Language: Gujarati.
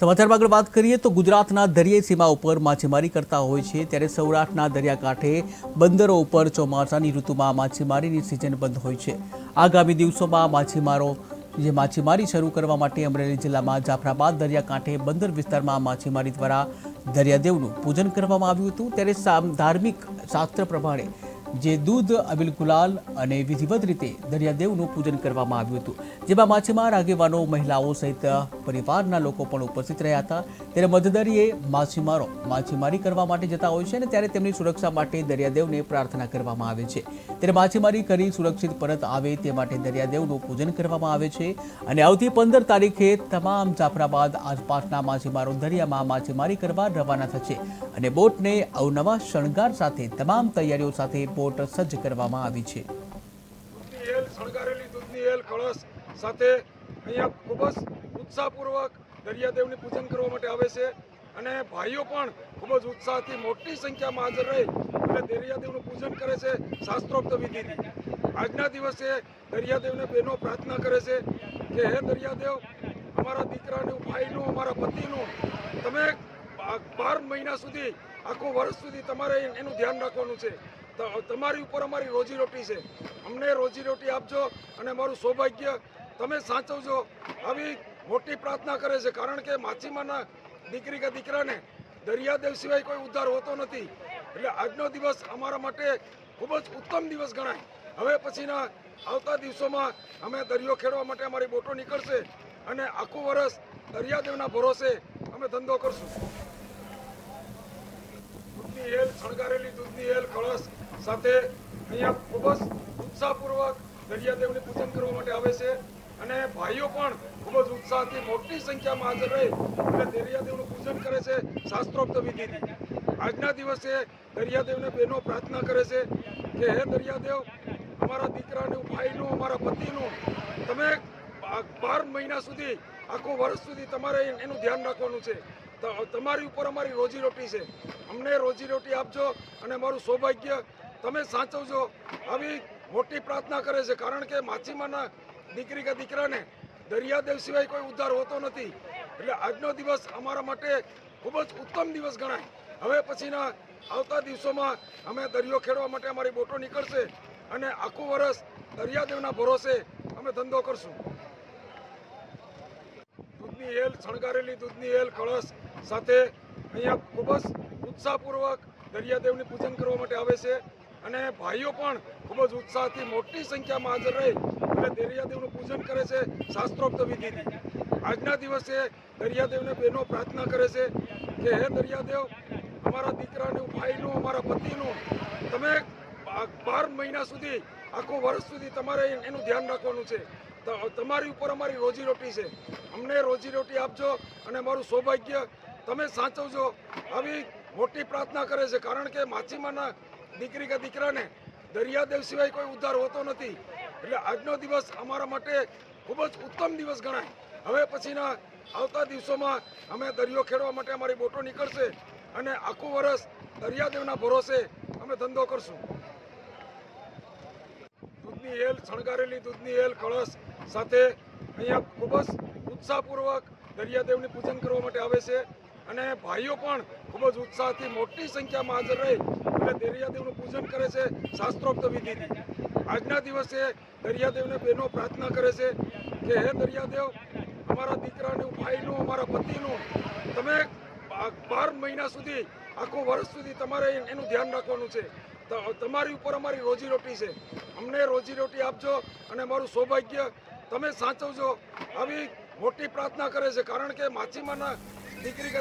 સમાચારમાં આગળ વાત કરીએ તો ગુજરાતના દરિયાઈ સીમા ઉપર માછીમારી કરતા હોય છે, ત્યારે સૌરાષ્ટ્રના દરિયાકાંઠે બંદરો ઉપર ચોમાસાની ઋતુમાં માછીમારીની સિઝન બંધ હોય છે. આગામી દિવસોમાં માછીમારો, જે માછીમારી શરૂ કરવા માટે અમરેલી જિલ્લામાં જાફરાબાદ દરિયાકાંઠે બંદર વિસ્તારમાં માછીમારી દ્વારા દરિયાદેવનું પૂજન કરવામાં આવ્યું હતું, ત્યારે ધાર્મિક શાસ્ત્ર પ્રમાણે જે દૂધ અબિલ ગુલાલ અને વિધિવત રીતે દરિયાદેવનું પૂજન કરવામાં આવ્યું હતું, જેમાં માછીમાર, આગેવાનો, મહિલાઓ સહિત પરિવારના લોકો પણ ઉપસ્થિત રહ્યા હતા. ત્યારે મધદરીએ માછીમારો માછીમારી કરવા માટે જતા હોય છે અને ત્યારે તેમની સુરક્ષા માટે દરિયાદેવને પ્રાર્થના કરવામાં આવે છે. ત્યારે માછીમારી કરી સુરક્ષિત પરત આવે તે માટે દરિયાદેવનું પૂજન કરવામાં આવે છે અને આવતી પંદર તારીખે તમામ જાફરાબાદ આસપાસના માછીમારો દરિયામાં માછીમારી કરવા રવાના થશે અને બોટને અવનવા શણગાર સાથે તમામ તૈયારીઓ સાથે બોટ સજ્જ કરવામાં આવી છે. શણગારેલી દૂધની એલ કળશ સાથે અહીંયા ખૂબ જ ઉત્સાહપૂર્વક દરિયાદેવની પૂજન કરવા માટે આવે છે અને ભાઈઓ પણ ખૂબ જ ઉત્સાહથી મોટી સંખ્યામાં હાજર રહી અને દરિયાદેવનું પૂજન કરે છે શાસ્ત્રોક્ત વિધિથી. આજના દિવસે દરિયાદેવને બહેનો પ્રાર્થના કરે છે કે, હે દરિયાદેવ, અમારા દીકરાનું, ભાઈનું, અમારા પતિનું તમે બાર મહિના સુધી, આખું વર્ષ સુધી તમારે એનું ધ્યાન રાખવાનું છે. તમારી ઉપર અમારી રોજીરોટી છે. અમને રોજીરોટી આપજો અને અમારું સૌભાગ્ય તમે સાચવજો. આવી મોટી પ્રાર્થના કરે છે. કારણ કે માછીમારના દીકરી કે દીકરાને દરિયાદેવ સિવાય કોઈ ઉદ્ધાર હોતો નથી. એટલે આજનો દિવસ અમારા માટે ખૂબ જ ઉત્તમ દિવસ ગણાય. હવે પછીના આવતા દિવસોમાં અમે દરિયો ખેડવા માટે અમારી બોટો નીકળશે અને આખું વર્ષ દરિયાદેવના ભરોસે અમે ધંધો કરશું. દૂધની હેલ, શણગારેલી દૂધની હેલ, કળશ સાથે અહીંયા ખૂબ જ ઉત્સાહપૂર્વક દરિયાદેવને પૂજન કરવા માટે આવે છે. અને ભાઈઓ પણ ખૂબ જ ઉત્સાહથી મોટી સંખ્યામાં હાજર રહી અને દરિયાદેવનું પૂજન કરે છે શાસ્ત્રોક્ત વિધિથી. આજના દિવસે દરિયાદેવને બહેનો પ્રાર્થના કરે છે કે, હે દરિયાદેવ, અમારા દીકરાનું, ભાઈનું, અમારા પતિનું, તમે બાર મહિના સુધી, આખું વર્ષ સુધી તમારે એનું ધ્યાન રાખવાનું છે. તમારી ઉપર અમારી રોજીરોટી છે. અમને રોજીરોટી આપજો અને અમારું સૌભાગ્ય તમે સાચવજો. આવી મોટી પ્રાર્થના કરે છે. કારણ કે માછીમારના દીકરી કે દીકરાને દરિયાદેવ સિવાય કોઈ ઉદ્ધાર હોતો નથી. એટલે આજનો દિવસ અમારા માટે ખૂબ જ ઉત્તમ દિવસ ગણાય. હવે પછીના આવતા દિવસોમાં અમે દરિયો ખેડવા માટે અમારી બોટો નીકળશે અને આખું વર્ષ દરિયાદેવના ભરોસે અમે ધંધો કરશું. દૂધની હેલ, શણગારેલી દૂધની હેલ, કળશ સાથે અહીંયા ખૂબ જ ઉત્સાહપૂર્વક દરિયાદેવની પૂજન કરવા માટે આવે છે અને ભાઈઓ પણ ખૂબ જ ઉત્સાહથી મોટી સંખ્યામાં હાજર રહી અને દરિયાદેવનું પૂજન કરે છે શાસ્ત્રોક્ત વિધિથી. આજના દિવસે દરિયાદેવને બહેનો પ્રાર્થના કરે છે કે, હે દરિયાદેવ, અમારા દીકરાનું, ભાઈનું, અમારા પતિનું તમે બાર મહિના સુધી, આખું વર્ષ સુધી તમારે એનું ધ્યાન રાખવાનું છે. તમારી ઉપર અમારી રોજીરોટી છે. અમને રોજીરોટી આપજો અને અમારું સૌભાગ્ય તમે સાચવજો આવી મોટી પ્રાર્થના કરે છે. કારણ કે માછીમારના દીકરી કે દીકરાને દરિયાદેવ સિવાય કોઈ ઉદ્ધાર હોતો નથી. એટલે આજનો દિવસ અમારા માટે ખૂબ જ ઉત્તમ દિવસ ગણાય. હવે પછીના આવતા દિવસોમાં અમે દરિયો ખેડવા માટે અમારી બોટો નીકળશે અને આખું વર્ષ દરિયાદેવના ભરોસે અમે ધંધો કરશું. દૂધની હેલ, શણગારેલી દૂધની હેલ, કળશ સાથે અહીંયા ખૂબ જ ઉત્સાહપૂર્વક દરિયાદેવની પૂજન કરવા માટે આવે છે. અને ભાઈઓ પણ ખૂબ જ ઉત્સાહથી મોટી સંખ્યામાં હાજર રહી અને દરિયાદેવનું પૂજન કરે છે શાસ્ત્રોક્ત વિધિથી. આજના દિવસે દરિયાદેવને બહેનો પ્રાર્થના કરે છે કે, હે દરિયાદેવ, અમારા દીકરાનું, ભાઈનું, અમારા પતિનું તમે બાર મહિના સુધી, આખું વર્ષ સુધી તમારે એનું ધ્યાન રાખવાનું છે. તમારી ઉપર અમારી રોજીરોટી છે. અમને રોજીરોટી આપજો અને અમારું સૌભાગ્ય તમે સાચવજો. આવી મોટી પ્રાર્થના કરે છે. કારણ કે માછીમારના દીકરી